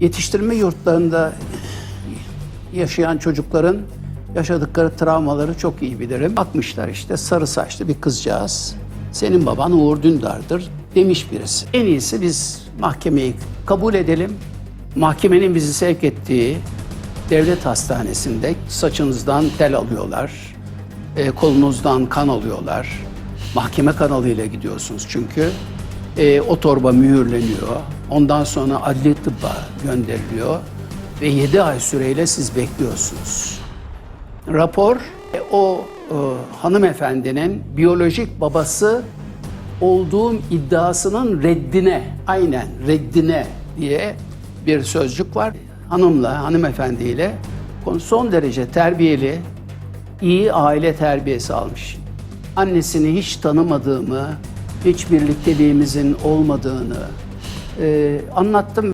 Yetiştirme yurtlarında yaşayan çocukların yaşadıkları travmaları çok iyi bilirim. Bakmışlar işte sarı saçlı bir kızcağız. Senin baban Uğur Dündar'dır demiş birisi. En iyisi biz mahkemeyi kabul edelim. Mahkemenin bizi sevk ettiği devlet hastanesinde saçınızdan tel alıyorlar. e, kolunuzdan kan alıyorlar. Mahkeme kanalıyla gidiyorsunuz çünkü. E, o torba mühürleniyor. Ondan sonra adli tıbba gönderiliyor. Ve 7 ay süreyle siz bekliyorsunuz. Rapor e, o e, hanımefendinin biyolojik babası olduğum iddiasının reddine, aynen reddine diye bir sözcük var. Hanımla, hanımefendiyle son derece terbiyeli, iyi aile terbiyesi almış. Annesini hiç tanımadığımı, hiç birlikteliğimizin olmadığını e, anlattım.